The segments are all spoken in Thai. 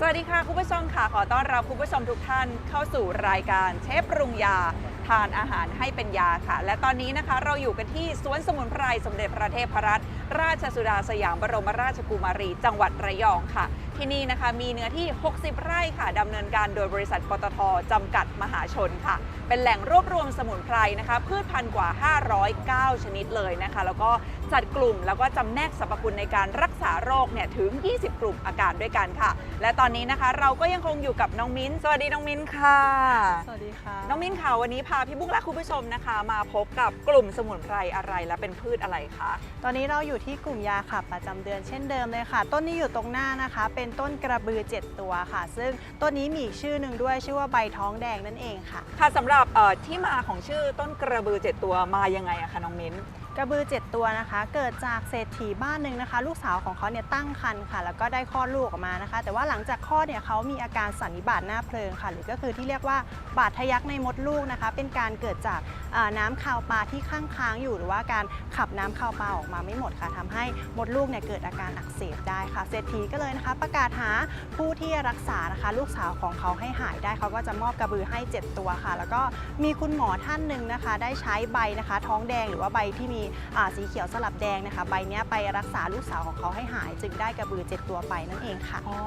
สวัสดีค่ะ คุณผู้ชมค่ะ ขอต้อนรับคุณผู้ชมทุกท่านเข้าสู่รายการเชฟปรุงยา ทานอาหารให้เป็นยาค่ะ และตอนนี้นะคะเราอยู่กันที่สวนสมุนไพรสมเด็จพระเทพรัตนราชสุดาสยามบรมราชกุมารี จังหวัดระยองค่ะ ที่นี่นะคะมีเนื้อที่ 60 ไร่ค่ะดำเนินการโดยบริษัทปตทจำกัดมหาชนค่ะ เป็นแหล่งรวบรวมสมุนไพรนะคะ พืชพันธุ์กว่า 509 ชนิดเลยนะคะ แล้วก็จัดกลุ่มแล้วก็จำแนกสรรพคุณในการรักษาโรคเนี่ยถึง 20 กลุ่มอาการด้วยกันค่ะ และตอนนี้นะคะเราก็ยังคงอยู่กับน้องมิ้น สวัสดีน้องมิ้นค่ะ สวัสดีค่ะ น้องมิ้นค่ะวันนี้พาพี่บุ๊กและคุณผู้ชมนะคะ มาพบกับกลุ่มสมุนไพรอะไรและเป็นพืชอะไรคะ ตอนนี้เราอยู่ที่กลุ่มยาขับประจำเดือนเช่นเดิมเลยค่ะ ต้นนี้อยู่ตรงหน้านะคะเป็น็นต้นกระบือ 7 ตัวค่ะ ซึ่งต้นนี้มีอีกชื่อหนึ่งด้วยชื่อว่าใบท้องแดงนั่นเองค่ะ ค่ะสำหรับเอ่อที่มาของชื่อต้นกระบือเจ็ดตัวมายังไงอะคะน้องมิ้น กระบือ 7 ตัวนะคะ เกิดจากเศรษฐีบ้านหนึ่งนะคะ ลูกสาวของเขาเนี่ยตั้งครรภ์ค่ะ แล้วก็ได้คลอดลูกออกมานะคะ แต่ว่าหลังจากคลอดเนี่ยเขามีอาการสันนิบาตหน้าเพลิงค่ะ หรือก็คือที่เรียกว่าบาดทะยักในมดลูกนะคะ เป็นการเกิดจากอ่าน้ำคาวปลาที่ข้างค้างอยู่ หรือว่าการขับน้ำคาวปลาออกมาไม่หมดค่ะทำให้มดลูกเนี่ยเกิดอาการอักเสบได้ค่ะ เศรษฐีก็เลยนะคะ ประกาศหาผู้ที่รักษานะคะ ลูกสาวของเขาให้หายได้เขาก็จะมอบกระบือให้ 7 ตัวค่ะ แล้วก็มีคุณหมอท่านหนึ่งนะคะ ได้ใช้ใบนะคะ ท้องแดงหรือว่าใบที่มีสีเขียวสลับแดงนะคะใบเนี้ยไปรักษาลูกสาวของเขาให้หาย จึงได้กระบือ7ตัวไปนั่นเองค่ะอ๋อ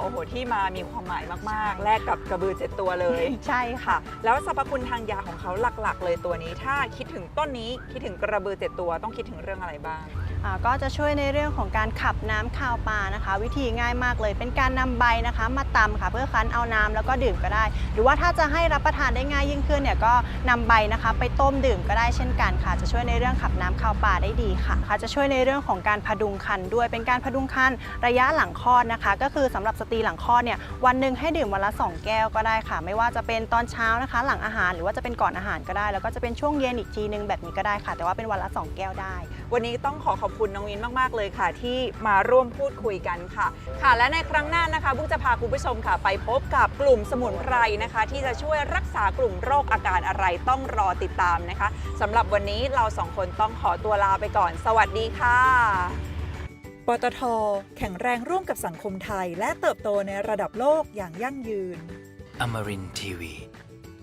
โอ้โหที่มามีความหมายมากๆ แลกกับกระบือเจ็ดตัวเลยใช่ค่ะค่ะ แล้วสรรพคุณทางยาของเขาหลักๆ เลยตัวนี้ ถ้าคิดถึงต้นนี้คิดถึงกระบือเจ็ดตัวต้องคิดถึงเรื่องอะไรบ้างอ่า ก็จะช่วยในเรื่องของการขับน้ำคาวปลานะคะ วิธีง่ายมากเลย เป็นการนำใบนะคะ มาตำค่ะเพื่อคั้นเอาน้ำแล้วก็ดื่มก็ได้ หรือว่าถ้าจะให้รับประทานได้ง่ายยิ่งขึ้นเนี่ยก็นำใบนะคะ ไปต้มดื่มก็ได้เช่นกันค่ะ จะช่วยในเรื่องขับน้ำคาวปลาได้ดีค่ะค่ะ จะช่วยในเรื่องของการพดุงครรภ์ด้วยเป็นการพดุงครรภ์ระยะหลังคลอดนะคะ ก็คือสำหรับสตรีหลังคลอดเนี่ยวันหนึ่งให้ดื่มวันละ 2 แก้วก็ได้ค่ะ ไม่ว่าจะเป็นตอนเช้านะคะ หลังอาหารหรือว่าจะเป็นก่อนอาหารก็ได้ แล้วก็จะเป็นช่วงเย็นอีกทีนึงแบบนี้ก็ได้ค่ะ แต่ว่าเป็นวันละสองแก้วได้ วันนี้ต้องขอขอบคุณน้องวินมาก ๆ เลยค่ะ ที่มาร่วมพูดคุยกันค่ะ ค่ะและในครั้งหน้านะคะบุ๊กจะพาคุณผู้ชมค่ะ ไปพบกับกลุ่มสมุนไพรนะคะ ที่จะช่วยรักษากลุ่มโรคอาการอะไรต้องรอติดตามนะคะสำหรับวันนี้เราสองคนต้องขอตัวลาไปก่อน สวัสดีค่ะปตท แข็งแรงร่วมกับสังคมไทย และเติบโตในระดับโลกอย่างยั่งยืน Amarin Tiwi.